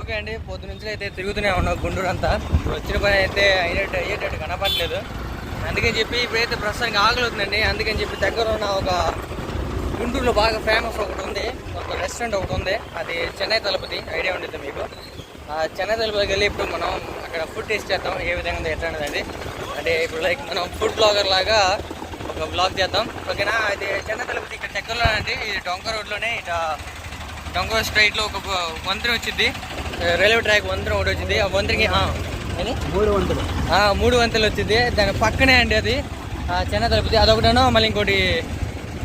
Okay అండి పొద్దు నుంచి అయితే తిరుగుతూనే ఉన్నాం గుండూరు అంతా వచ్చిన పని అయితే అయినట్టు అయ్యేటట్టు కనపడలేదు. అందుకని చెప్పి ఇప్పుడైతే ప్రస్తుతానికి ఆకలి అందుకని చెప్పి దగ్గర ఉన్న ఒక గుంటూరులో బాగా ఫేమస్ ఒకటి ఉంది. ఒక రెస్టారెంట్ ఒకటి ఉంది. అది చెన్నై తలపతి. ఐడియా ఉండేది మీకు? ఆ చెన్నై తలపతికి వెళ్ళి ఇప్పుడు మనం అక్కడ ఫుడ్ టేస్ట్ చేద్దాం. ఏ విధంగా ఉంది ఎట్లా అనేది అంటే ఇప్పుడు లైక్ మనం ఫుడ్ బ్లాగర్ లాగా ఒక బ్లాగ్ చేద్దాం. ఓకేనా? అది చెన్నై తలపతి ఇక్కడ దగ్గరలో అండి ఇది డొంక రోడ్లోనే ఇట డొంక స్ట్రైట్లో ఒక మంత్రి వచ్చింది రైల్వే ట్రాక్ వంతెన ఒకటి వచ్చింది. ఆ ఏంది? మూడు వంతులు. ఆ, మూడు వంతెలు వచ్చింది. దాని పక్కనే అండి అది. ఆ, చిన్న తిరుపతి అదొకటేనో మళ్ళీ ఇంకోటి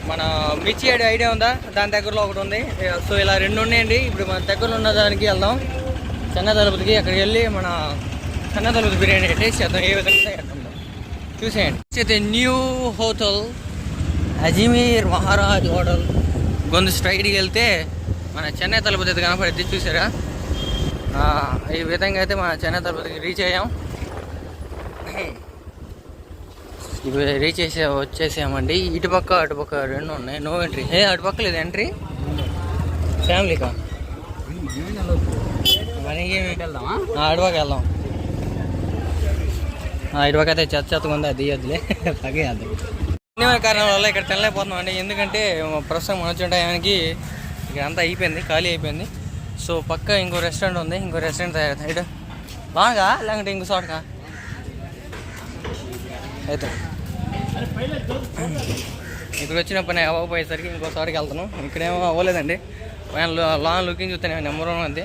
మన మిర్చి ఐడి ఐడియా ఉందా? దాని దగ్గరలో ఒకటి ఉంది. సో ఇలా రెండు ఉన్నాయండి. ఇప్పుడు మన దగ్గరలో ఉన్న దానికి వెళ్దాం. చిన్న తిరుపతికి అక్కడికి వెళ్ళి మన చిన్న తిరుపతి బిర్యానీ టేస్ట్ చేద్దాం. ఏ విధంగా చేద్దాం చూసేయండి. అయితే new hotel. Ajmer Maharaj hotel. గొంతు స్ట్రైట్కి వెళ్తే మన చెన్నై తలపతి అయితే కనపడిద్ది. చూసారా? ఈ విధంగా అయితే మన చెన్నై తలపతికి రీచ్ అయ్యాం. ఇప్పుడు రీచ్ చేసే వచ్చేసామండి. ఇటుపక్క అటుపక్క రెండు ఉన్నాయి. నో ఎంట్రీ ఏ అటుపక్క లేదు. ఎంట్రీ ఫ్యామిలీకా మనకి వెళ్దామా అటుపక్క వెళ్దాం. ఆ, ఇటుపక్క అయితే చెత్త చెత్తగా ఉంది. అది అన్ని కారణాల వల్ల ఇక్కడ తినలేకపోతున్నాం అండి ఎందుకంటే ప్రస్తుతం మనం వచ్చిన టైంకి ఇక్కడ అంతా అయిపోయింది. ఖాళీ అయిపోయింది. సో పక్క ఇంకో రెస్టారెంట్ ఉంది ఇంకో రెస్టారెంట్ తయారు ఇటు బాగా లేకుంటే ఇంకో చోటకా? అయితే. ఇక్కడ వచ్చిన పని అవ్వకపోయేసరికి ఇంకో చోటకి వెళ్తాను. ఇక్కడేమో అవ్వలేదండి. లాంగ్ లుకింగ్ చూస్తే నెంబర్ వన్ ఉంది.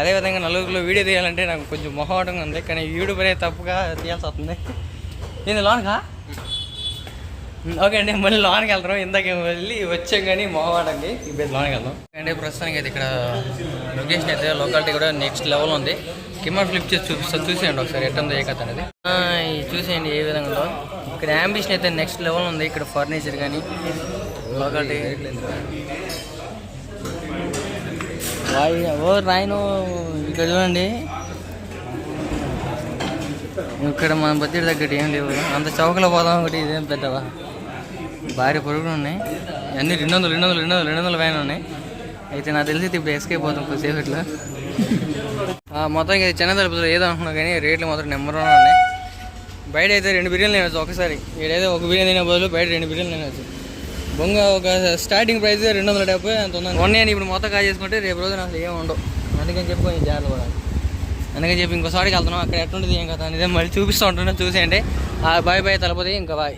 అదేవిధంగా నలుగురిలో వీడియో తీయాలంటే నాకు కొంచెం మొహమాటంగా ఉంది. కానీ యూట్యూబ్ అనేది తప్పుగా తీయాల్సి వస్తుంది. నేను లోన్గా ఓకే అండి మళ్ళీ లోన్కి వెళ్తాం ఇందాక వెళ్ళి వచ్చాం కానీ మొహమాటండి ఇప్పుడు లోన్కి వెళ్దాం. అండి ప్రస్తుతానికి అయితే ఇక్కడ లొకేషన్ అయితే లోకాలిటీ కూడా నెక్స్ట్ లెవెల్ ఉంది. కెమెరా ఫ్లిప్ చేసి చూపిస్తా చూసేయండి ఒకసారి ఎట్లా ఉందో ఏ కథ అనేది. ఇది చూసేయండి ఏ విధంగా ఉందో. ఇక్కడ యాంబిషన్ అయితే నెక్స్ట్ లెవెల్ ఉంది. ఇక్కడ ఫర్నిచర్ కానీ లోకాలిటీ ఓ రాయను ఇక్కడ చూడండి. ఇక్కడ మన బడ్జెట్ తగ్గట్టు ఏం లేవు. అంత చౌకలో పోదాం ఒకటి ఇదేం పెద్దవా? భారీ పొరుగులు ఉన్నాయి. అన్నీ రెండు వందలు రెండు వందలు రెండు వందలు రెండు వందల పైన ఉన్నాయి. అయితే నాకు తెలిసి ఇప్పుడు ఎస్కేప్ పోతాం కొద్దిసేపు ఇట్లా. ఆ, మొత్తం ఇది చిన్న తలుపులు ఏదో అనుకున్నా కానీ రేట్లు మాత్రం నెంబర్ వన్ ఉన్నాయి. బయట అయితే రెండు బిర్యానీలు తినవచ్చు ఒకసారి. ఏడైతే ఒక బిర్యానీ తినే బదులు బయట రెండు బిర్యానీలు తినవచ్చు బొంగ ఒక స్టార్టింగ్ ప్రైస్ రెండు వందల డెబ్బై అంత ఉందని వన్ నేను ఇప్పుడు మొత్తం కాల్ చేసుకుంటే రేపు రోజున అసలు ఏమి ఉండవు. అందుకని చెప్పి కొంచెం జాగ్రత్త పడాలి. అందుకని చెప్పి ఇంకోసారికి వెళ్తున్నాం. అక్కడ ఎట్లుంటుంది ఏం కదా అనేది మళ్ళీ చూపిస్తూ ఉంటున్నాం. చూసేయండి. ఆ బాయ్ బాయ్ తలపతి ఇంకా బాయ్.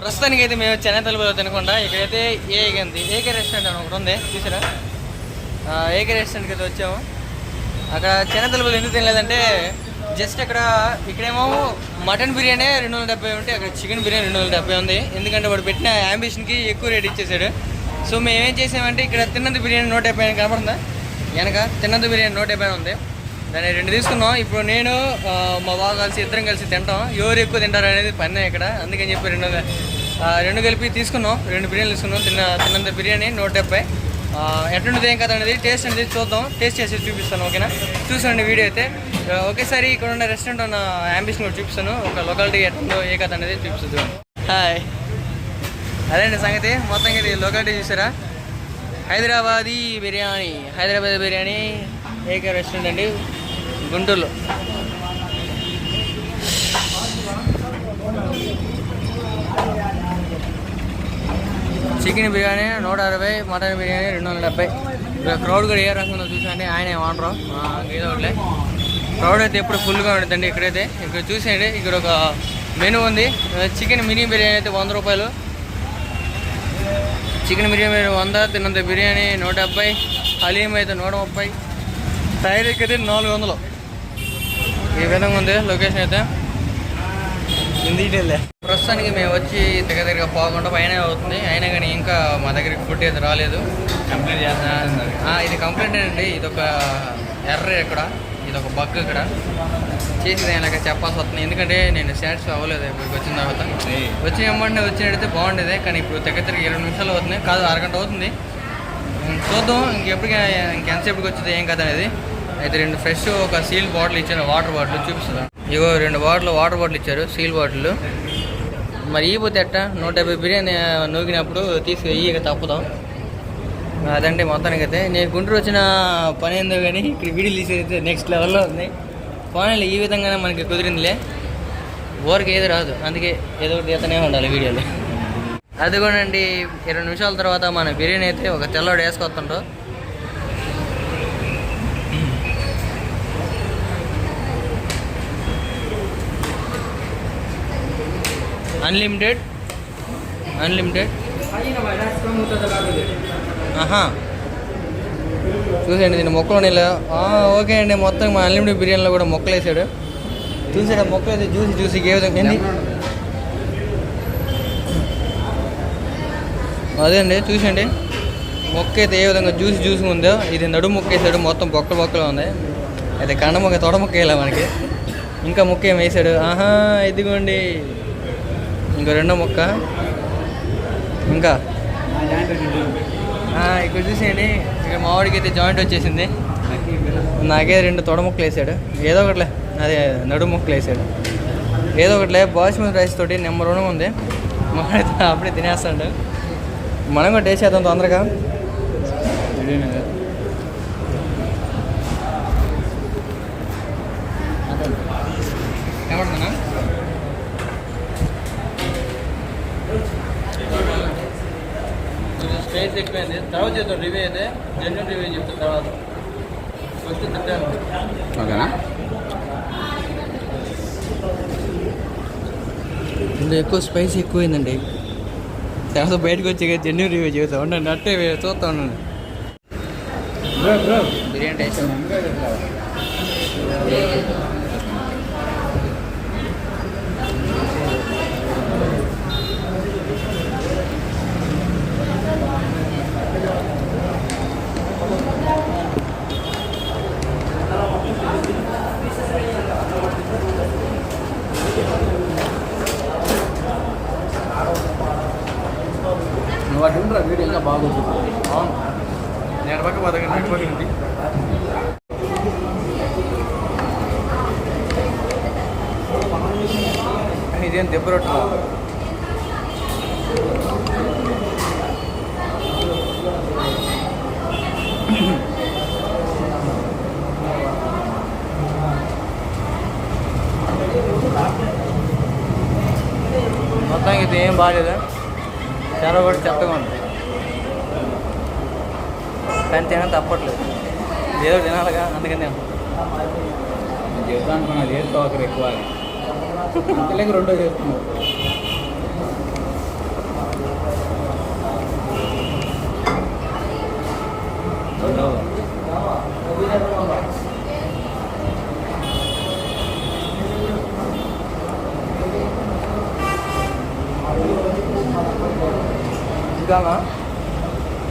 ప్రస్తుతానికి అయితే మేము చెన్నై తలపతిలో తినకుండా ఇక్కడైతే ఏకే ఉంది. ఏకే రెస్టారెంట్ అని ఒకటి ఉంది. చూసారా? ఏకే రెస్టారెంట్కి అయితే వచ్చాము. అక్కడ చిన్న తలుపులు ఎందుకు తినలేదంటే జస్ట్ అక్కడ ఇక్కడేమో మటన్ బిర్యానీ రెండు వందల డెబ్బై ఉంటే అక్కడ చికెన్ బిర్యానీ రెండు వందల డెబ్బై ఉంది. ఎందుకంటే వాడు పెట్టిన అంబిషన్కి ఎక్కువ రేట్ ఇచ్చేసాడు. సో మేము ఏం చేసామంటే ఇక్కడ తిన్నంత బిర్యానీ నూట డెబ్బై అని కనపడుతుందా? వెనక తిన్నంత బిర్యానీ నూట డెబ్బై ఉంది. దాన్ని రెండు తీసుకున్నాం. ఇప్పుడు నేను మా బావ కలిసి ఇద్దరం కలిసి తింటాం. ఎవరు ఎక్కువ తింటారు అనేది పన్నే ఇక్కడ. అందుకని చెప్పి రెండు రెండు కలిపి తీసుకున్నాం. రెండు బిర్యానీలు తీసుకున్నాం. తిన్న తిన్నంత బిర్యానీ నూట డెబ్బై. ఎట్లుంటుంది ఏం కదా అనేది టేస్ట్ అనేది చూద్దాం. టేస్ట్ చేసి చూపిస్తాను ఓకేనా? చూసండి వీడియో అయితే. ఒకేసారి ఇక్కడ ఉన్న రెస్టారెంట్ ఉన్న అంబిషన్ కూడా చూపిస్తాను. ఒక లొకాలిటీ ఎట్లుందో ఏ కథ అనేది చూపిస్తుంది హాయ్ అదేండి సంగతి? మొత్తం ఇది లొకాలిటీ చూసారా? హైదరాబాదీ బిర్యానీ. హైదరాబాద్ బిర్యానీ ఏక రెస్టారెంట్ అండి? గుంటూరులో. చికెన్ బిర్యానీ నూట అరవై మటన్ బిర్యానీ రెండు వందల డెబ్బై. ఇక్కడ క్రౌడ్ కూడా ఏ రకంగా ఉందో చూసండి ఆయన ఏమంటారు ఏదో క్రౌడ్ అయితే ఎప్పుడు ఫుల్గా ఉంటుందండి ఇక్కడైతే. ఇక్కడ చూసేయండి ఇక్కడ ఒక మెనూ ఉంది. చికెన్ మినీ బిర్యానీ అయితే వంద రూపాయలు. చికెన్ బిర్యానీ వంద తిన్నంత బిర్యానీ నూట డెబ్బై హలీం అయితే నూట ముప్పై టైర్ అయితే నాలుగు వందలు. ఈ విధంగా ఉంది లొకేషన్ అయితే. ఇండిటెల్లే ప్రస్తుతానికి మేము వచ్చి దగ్గర దగ్గర పోకుండా పైన అవుతుంది. అయినా కానీ ఇంకా మా దగ్గరికి ఫుడ్ అయితే రాలేదు. కంప్లీట్ ఆ, ఇది కంప్లైంట్ అండి. ఇది ఒక ఎర్ర ఇక్కడ. ఇది ఒక బగ్ ఇక్కడ. చేసి ఇలాగ చెప్పాల్సి వస్తుంది. ఎందుకంటే నేను సాటిస్ఫై అవ్వలేదు ఇక్కడికి వచ్చిన తర్వాత. వచ్చిన వెంబడి వచ్చినట్టయితే బాగుండేది. కానీ ఇప్పుడు దగ్గర దగ్గర ఇరవై నిమిషాలు అవుతుంది కాదు అరగంట అవుతుంది. చూద్దాం. ఇంకెప్పటికి ఇంకెంతసేపటికి వచ్చింది ఏం కదా అనేది. అయితే రెండు ఫ్రెష్ ఒక సీల్ బాటిల్ ఇచ్చారు. వాటర్ బాటిల్ చూపిస్తుందా ఇగో రెండు బాటిల్ వాటర్ బాటిల్ ఇచ్చారు. సీల్ బాటిల్ మరి ఈ ఎట్టా ఎట్ట? నూట యాభై బిర్యానీ నూగినప్పుడు తీసుకు ఇయ్యక తప్పుదాం. అదంటే మొత్తానికి అయితే నేను గుంటూరు వచ్చిన పని ఏందో కానీ ఇక్కడ వీడియో తీసేది నెక్స్ట్ లెవెల్లో ఉంది. ఫోన్లో ఈ విధంగానే మనకి కుదిరిందిలే. ఊరికి ఏది రాదు. అందుకే ఏదో ఒకటి తీతనే ఉండాలి వీడియోలో. అది కూడా అండి ఇరవై నిమిషాల తర్వాత మన బిర్యానీ అయితే ఒక తెల్లవాడు వేసుకొస్తుంటాం అన్లిమిటెడ్ అన్లిమిటెడ్ ఆహా చూసేయండి దీని మొక్కలు ఉన్నాయి ఓకే అండి. మొత్తం మా అన్లిమిటెడ్ బిర్యానీలో కూడా మొక్కలు వేసాడు. చూసాడు మొక్కలు అయితే చూసి చూసి ఏ విధంగా అదే అండి చూసండి మొక్క అయితే ఏ విధంగా జ్యూసి జ్యూసి ఉందో ఇది నడుము మొక్క వేసాడు. మొత్తం బొక్కలు బొక్కలు ఉంది. అయితే కండ మొక్క తొడ మొక్క వేయాలి మనకి? ఇంకా మొక్క ఏం వేసాడు? ఆహా ఇదిగోండి. ఇంకో రెండో మొక్క. ఇంకా? ఇక్కడ చూసేయండి. ఇక్కడ మామిడికి అయితే జాయింట్ వచ్చేసింది. నాకే రెండు తొడ ముక్కలు వేసాడు. ఏదో ఒకటిలే అదే నడుము ముక్కలు వేసాడు. ఏదో ఒకటిలే బాస్మతి రైస్ తోటి నెంబర్ వన్ ఉంది. మామిడి అప్పుడే తినేస్తాడు. మనం కూడా టేస్ట్ చేద్దాం తొందరగా. కొంచెం స్పేస్ ఎక్కువైంది. తర్వాత చేద్దాం. రివ్యూ అయితే జెన్యున్ రివ్యూ చెప్తాను తర్వాత. ఫస్ట్ తింటాను ఓకేనా? ఇందులో ఎక్కువ స్పైస్ ఎక్కువైందండి. తర్వాత బయటకు వచ్చి జెన్యున్ రివ్యూ చేస్తాం ఉండండి. అట్టే చూస్తా ఉండండి. బిర్యానీ టేస్ట్ నువ్వు అటు ఉండరా? వీడియో ఇంకా బాగుంటుంది అవును. నేను పక్క ఇదేం దెబ్బ రొట్టెలు? మొత్తానికి ఇది ఏం బాగాలేదా? చాలా కూడా చెత్తగా ఉంది. కానీ తిన తప్పట్లేదు. ఏదో తినాలిగా అందుకని నేను చెప్తా అనుకున్నా చేస్తా ఒకరు ఎక్కువ అంతలేక రెండో చేస్తున్నావు. రెండో కావాలా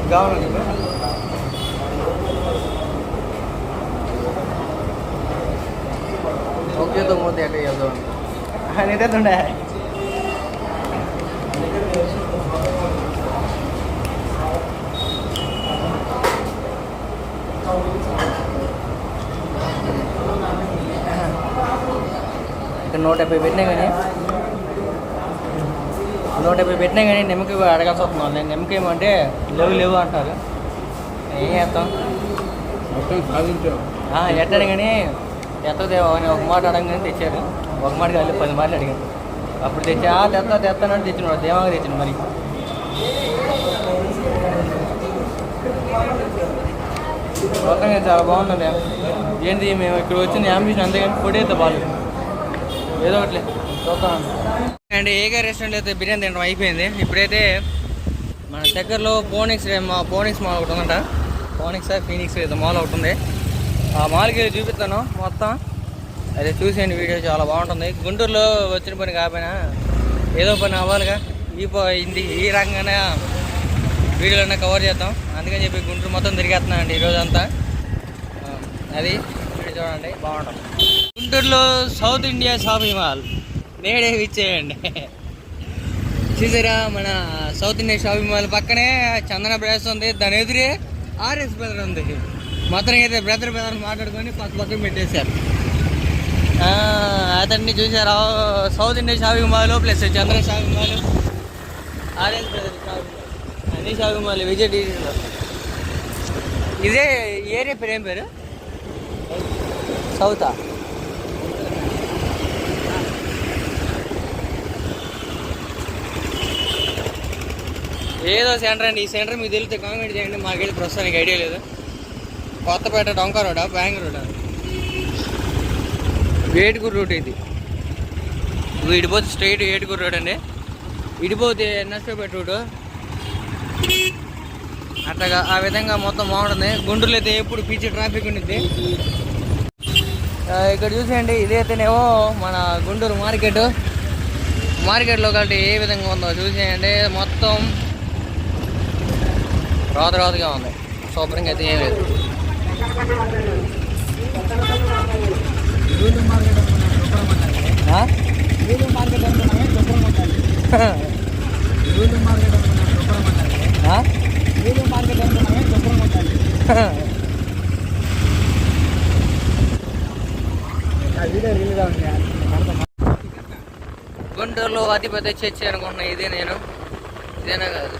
కావాలా నీకు ఒకేతో మూత ఎక్కడ చేద్దాం నీదే ఉండే ఇక్కడ నూట డెబ్బై పెట్టినా కానీ నూట డెబ్బై పెట్టినా కానీ నిమ్మకాయ అడగాల్సి వస్తుంది. నేను నిమ్మకాయ ఏమంటే లేవు లేవు అంటారు. ఏం చేస్తాం? మొత్తం ఎట్టాడు కానీ ఎత్తదేమో అని ఒక మాట అడగగానే తెచ్చారు. ఒక మాట కాదు పది మాటలు అడిగాను అప్పుడు తెచ్చా "ఆ, తెస్తా తెస్తానంటే తెచ్చిన దేవాగా తెచ్చిన మరి. మొత్తంగా చాలా బాగున్నది ఏంటి మేము ఇక్కడ వచ్చింది అంబిషన్ అంతేగాని ఫుడ్ అయితే బాగాలేదు ఏదో ఒకటి అండ్ ఏగా రెస్టారెంట్ అయితే బిర్యానీ తినడం అయిపోయింది. ఇప్పుడైతే మన దగ్గరలో పోనిక్స్ మా పోనిక్స్ మాల్ ఒకటి ఉందంట. పోనిక్స్ ఫీనిక్స్ ఏదో మాల్ ఒకటి ఉంది. ఆ మాల్కి వెళ్ళి చూపిస్తాను మొత్తం. అదే చూసేయండి వీడియో చాలా బాగుంటుంది. గుంటూరులో వచ్చిన పని కాకపోయినా ఏదో పని అవ్వాలిగా. ఈ ప- ఇది ఈ రకంగానే వీడియోలన్నా కవర్ చేద్దాం. అందుకని చెప్పి గుంటూరు మొత్తం తిరిగేస్తున్నాను అండి ఈరోజు అంతా అది వీడియో చూడండి బాగుంటుంది. గుంటూరులో సౌత్ ఇండియా షాపింగ్ మాల్ నేడే ఇచ్చేయండి చూసారా మన సౌత్ ఇండియా షాపింగ్ మాల్ పక్కనే చందన బ్రదర్స్ ఉంది దాని ఎదురే ఆర్ఎస్ బ్రదర్ ఉంది. మొత్తం అయితే బ్రదర్ బ్రదర్ మాట్లాడుకొని పక్క పక్కన పెట్టేశారు. అతన్ని చూసారా? South India shopping mall plus Chandra shopping mall RS brother shopping mall అన్ని షాపింగ్ మాల్ విజయ్ డీజీలో ఇదే ఏరియా పేరు ఏం పేరు? సౌతా. ఏదో సెంటర్ అండి ఈ సెంటర్ మీకు తెలిస్తే కామెంట్ చేయండి మాకు వెళ్ళి ప్రస్తుతానికి ఐడియా లేదు. కొత్తపేట డొంక రోడా బ్యాంగ్ రోడా ఏటుకూరు రూట్ ఇది. ఇడిపోతే స్ట్రైట్ ఏటుకూరు రోడ్ అండి. ఇడిపోతే ఎన్ఎస్పేట రూటు అట్లాగా ఆ విధంగా మొత్తం బాగుంటుంది. గుంటూరులో అయితే ఎప్పుడు పిచ్చి ట్రాఫిక్ ఉండిద్ది. ఇక్కడ చూసేయండి ఇదైతేనేమో మన గుంటూరు మార్కెట్. మార్కెట్లో కాబట్టి ఏ విధంగా ఉందో చూసేయండి. మొత్తం రాదు రోతగా ఉంది. సూపరింగ్ అయితే ఏం లేదు. మార్కెట్ మార్కెట్ మార్కెట్ మార్కెట్ గుంటూరులో అతిపెద్ద చర్చి అనుకుంటున్నా. ఇదే నేను. ఇదేనా కాదు?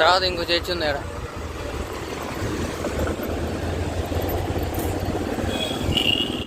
తర్వాత ఇంకో చర్చి ఉంది ఇక్కడ